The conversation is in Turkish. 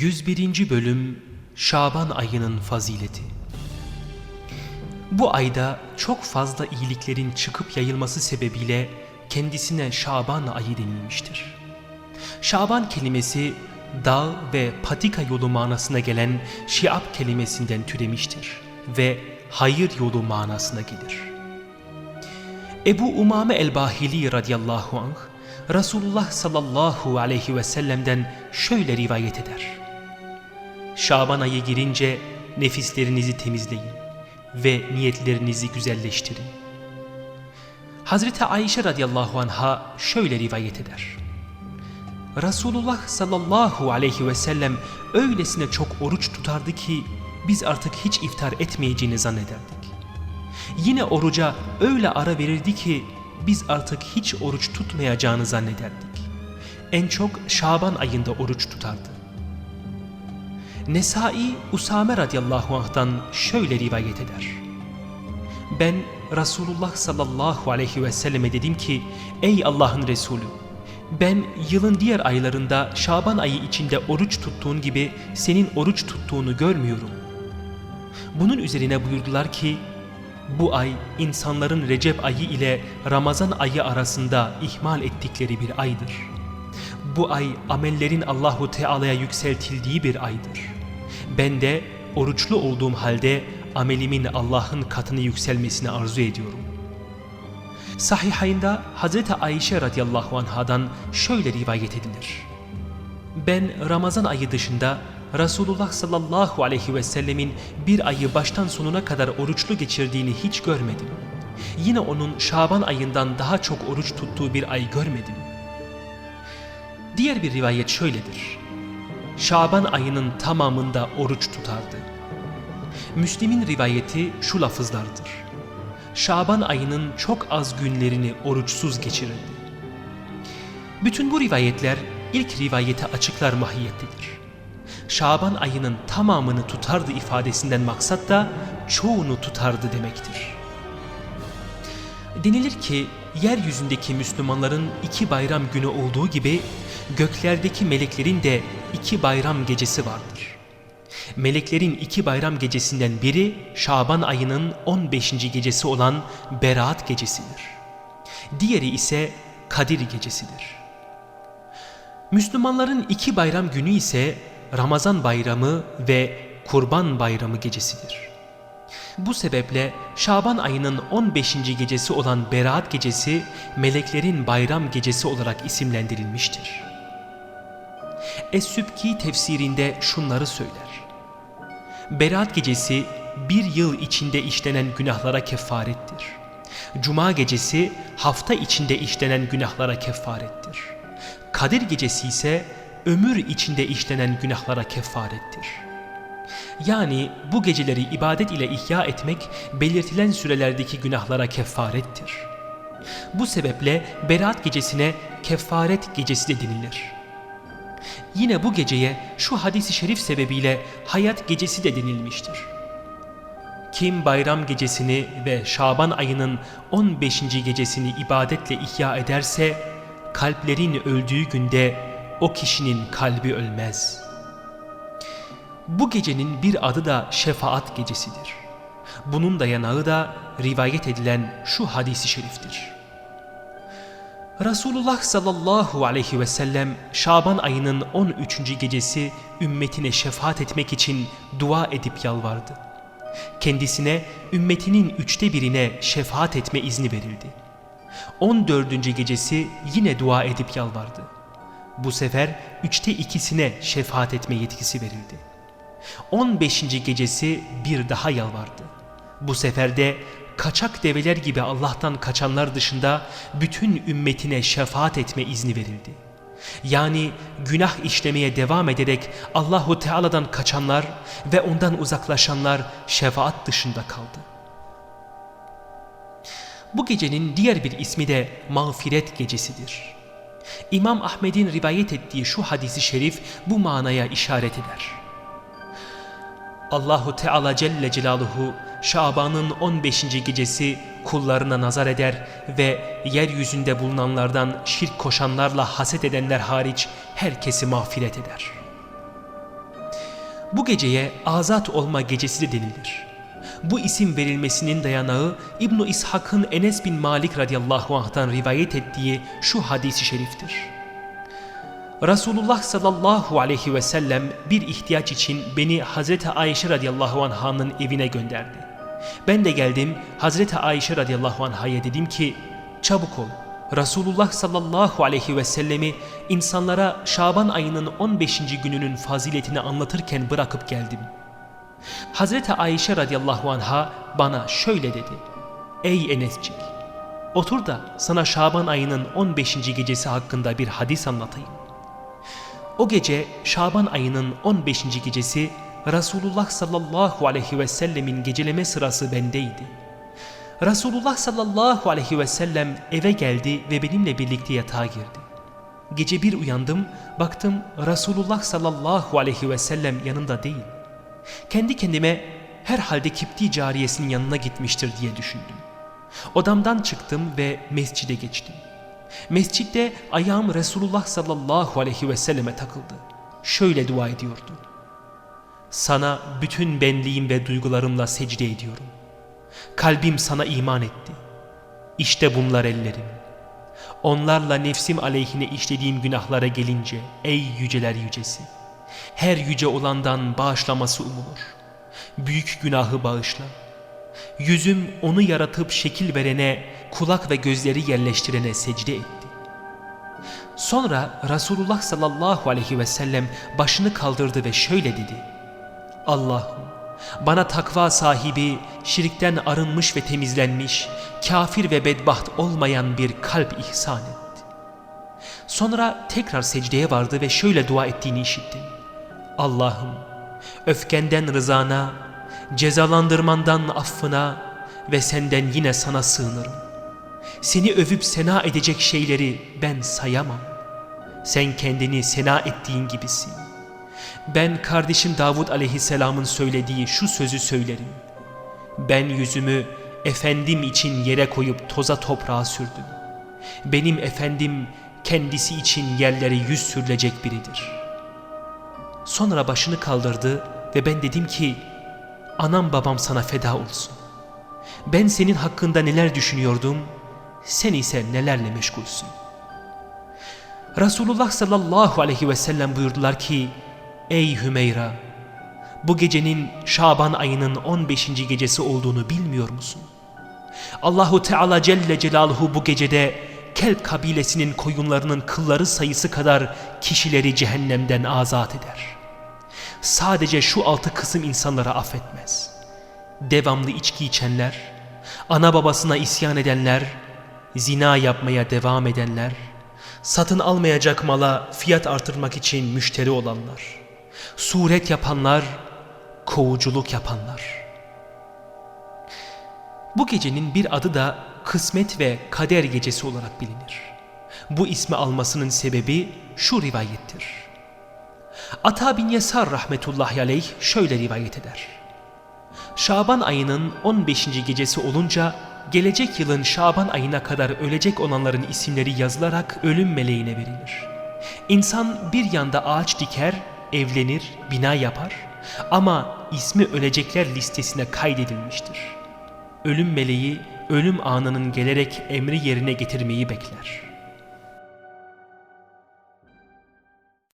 101. Bölüm Şaban ayının fazileti Bu ayda çok fazla iyiliklerin çıkıp yayılması sebebiyle kendisine Şaban ayı denilmiştir. Şaban kelimesi dağ ve patika yolu manasına gelen şiab kelimesinden türemiştir ve hayır yolu manasına gelir. Ebu Umame el-Bahili radıyallahu anh Resulullah sallallahu aleyhi ve sellem'den şöyle rivayet eder. Şaban ayı girince nefislerinizi temizleyin ve niyetlerinizi güzelleştirin. Hazreti Ayşe radıyallahu anha şöyle rivayet eder. Resulullah sallallahu aleyhi ve sellem öylesine çok oruç tutardı ki biz artık hiç iftar etmeyeceğini zannederdik. Yine oruca öyle ara verirdi ki biz artık hiç oruç tutmayacağını zannederdik. En çok Şaban ayında oruç tutardı. Nesai Usame radıyallahu anh'tan şöyle rivayet eder. Ben Resulullah sallallahu aleyhi ve selleme dedim ki ey Allah'ın Resulü ben yılın diğer aylarında Şaban ayı içinde oruç tuttuğun gibi senin oruç tuttuğunu görmüyorum. Bunun üzerine buyurdular ki bu ay insanların Recep ayı ile Ramazan ayı arasında ihmal ettikleri bir aydır. Bu ay amellerin Allahu Teala'ya yükseltildiği bir aydır. Ben de oruçlu olduğum halde amelimin Allah'ın katını yükselmesini arzu ediyorum. Sahihayında Hazreti Ayşe radıyallahu anhadan şöyle rivayet edilir. Ben Ramazan ayı dışında Resulullah sallallahu aleyhi ve sellemin bir ayı baştan sonuna kadar oruçlu geçirdiğini hiç görmedim. Yine onun Şaban ayından daha çok oruç tuttuğu bir ay görmedim. Diğer bir rivayet şöyledir. Şaban ayının tamamında oruç tutardı. Müslim'in rivayeti şu lafızlardır. Şaban ayının çok az günlerini oruçsuz geçirirdi. Bütün bu rivayetler ilk rivayeti açıklar mahiyettedir. Şaban ayının tamamını tutardı ifadesinden maksat da çoğunu tutardı demektir. Denilir ki yeryüzündeki Müslümanların iki bayram günü olduğu gibi göklerdeki meleklerin de iki bayram gecesi vardır. Meleklerin iki bayram gecesinden biri Şaban ayının 15. gecesi olan Berat gecesidir. Diğeri ise Kadir gecesidir. Müslümanların iki bayram günü ise Ramazan bayramı ve Kurban bayramı gecesidir. Bu sebeple Şaban ayının 15. gecesi olan Berat gecesi meleklerin bayram gecesi olarak isimlendirilmiştir. Es-Sübki tefsirinde şunları söyler. Berat gecesi bir yıl içinde işlenen günahlara kefarettir. Cuma gecesi hafta içinde işlenen günahlara kefarettir. Kadir gecesi ise ömür içinde işlenen günahlara kefarettir. Yani bu geceleri ibadet ile ihya etmek belirtilen sürelerdeki günahlara kefarettir. Bu sebeple Berat gecesine kefaret gecesi de denilir. Yine bu geceye şu hadisi şerif sebebiyle hayat gecesi de denilmiştir. Kim bayram gecesini ve Şaban ayının 15. gecesini ibadetle ihya ederse kalplerin öldüğü günde o kişinin kalbi ölmez. Bu gecenin bir adı da şefaat gecesidir. Bunun dayanağı da rivayet edilen şu hadisi şeriftir. Resulullah sallallahu aleyhi ve sellem Şaban ayının 13. gecesi ümmetine şefaat etmek için dua edip yalvardı. Kendisine ümmetinin üçte birine şefaat etme izni verildi. 14. gecesi yine dua edip yalvardı. Bu sefer üçte ikisine şefaat etme yetkisi verildi. 15. gecesi bir daha yalvardı. Bu sefer de kaçak develer gibi Allah'tan kaçanlar dışında bütün ümmetine şefaat etme izni verildi. Yani günah işlemeye devam ederek Allahu Teala'dan kaçanlar ve ondan uzaklaşanlar şefaat dışında kaldı. Bu gecenin diğer bir ismi de mağfiret gecesidir. İmam Ahmed'in rivayet ettiği şu hadisi şerif bu manaya işaret eder. Allahu Teala Celle Celaluhu Şaban'ın 15. gecesi kullarına nazar eder ve yeryüzünde bulunanlardan şirk koşanlarla haset edenler hariç herkesi mağfiret eder. Bu geceye azat olma gecesi de denilir. Bu isim verilmesinin dayanağı İbn İshak'ın Enes bin Malik radıyallahu anh'tan rivayet ettiği şu hadisi şeriftir. Resulullah sallallahu aleyhi ve sellem bir ihtiyaç için beni Hazreti Ayşe radıyallahu anh'ın evine gönderdi. Ben de geldim Hazreti Ayşe radıyallahu anh'a dedim ki çabuk ol. Resulullah sallallahu aleyhi ve sellemi insanlara Şaban ayının 15. gününün faziletini anlatırken bırakıp geldim. Hazreti Ayşe radıyallahu anha bana şöyle dedi. Ey Enescik! Otur da sana Şaban ayının 15. gecesi hakkında bir hadis anlatayım. O gece Şaban ayının 15. gecesi Resulullah sallallahu aleyhi ve sellemin geceleme sırası bendeydi. Resulullah sallallahu aleyhi ve sellem eve geldi ve benimle birlikte yatağa girdi. Gece bir uyandım, baktım Resulullah sallallahu aleyhi ve sellem yanında değil. Kendi kendime herhalde kipti cariyesinin yanına gitmiştir diye düşündüm. Odamdan çıktım ve mescide geçtim. Mescitte ayağım Resulullah sallallahu aleyhi ve selleme takıldı. Şöyle dua ediyordu. Sana bütün benliğim ve duygularımla secde ediyorum. Kalbim sana iman etti. İşte bunlar ellerim. Onlarla nefsim aleyhine işlediğim günahlara gelince ey yüceler yücesi. Her yüce olandan bağışlaması umulur. Büyük günahı bağışla. Yüzüm onu yaratıp şekil verene, kulak ve gözleri yerleştirene secde etti. Sonra Resulullah sallallahu aleyhi ve sellem başını kaldırdı ve şöyle dedi. Allah'ım bana takva sahibi, şirkten arınmış ve temizlenmiş, kafir ve bedbaht olmayan bir kalp ihsan et. Sonra tekrar secdeye vardı ve şöyle dua ettiğini işittim. Allah'ım öfkenden rızana, cezalandırmandan affına ve senden yine sana sığınırım. Seni övüp sena edecek şeyleri ben sayamam. Sen kendini sena ettiğin gibisin. Ben kardeşim Davud aleyhisselamın söylediği şu sözü söylerim. Ben yüzümü efendim için yere koyup toza toprağa sürdüm. Benim efendim kendisi için yerlere yüz sürülecek biridir. Sonra başını kaldırdı ve ben dedim ki anam babam sana feda olsun. Ben senin hakkında neler düşünüyordum, sen ise nelerle meşgulsün. Resulullah sallallahu aleyhi ve sellem buyurdular ki Ey Hümeyra! Bu gecenin Şaban ayının 15. gecesi olduğunu bilmiyor musun? Allahu Teala Celle Celaluhu bu gecede Kelp kabilesinin koyunlarının kılları sayısı kadar kişileri cehennemden azat eder. Sadece şu altı kısım insanlara affetmez. Devamlı içki içenler, ana babasına isyan edenler, zina yapmaya devam edenler, satın almayacak mala fiyat artırmak için müşteri olanlar, suret yapanlar, kovuculuk yapanlar. Bu gecenin bir adı da kısmet ve kader gecesi olarak bilinir. Bu ismi almasının sebebi şu rivayettir. Ata bin Yesar rahmetullahi aleyh şöyle rivayet eder. Şaban ayının 15. gecesi olunca gelecek yılın Şaban ayına kadar ölecek olanların isimleri yazılarak ölüm meleğine verilir. İnsan bir yanda ağaç diker, evlenir, bina yapar ama ismi ölecekler listesine kaydedilmiştir. Ölüm meleği ölüm anının gelerek emri yerine getirmeyi bekler.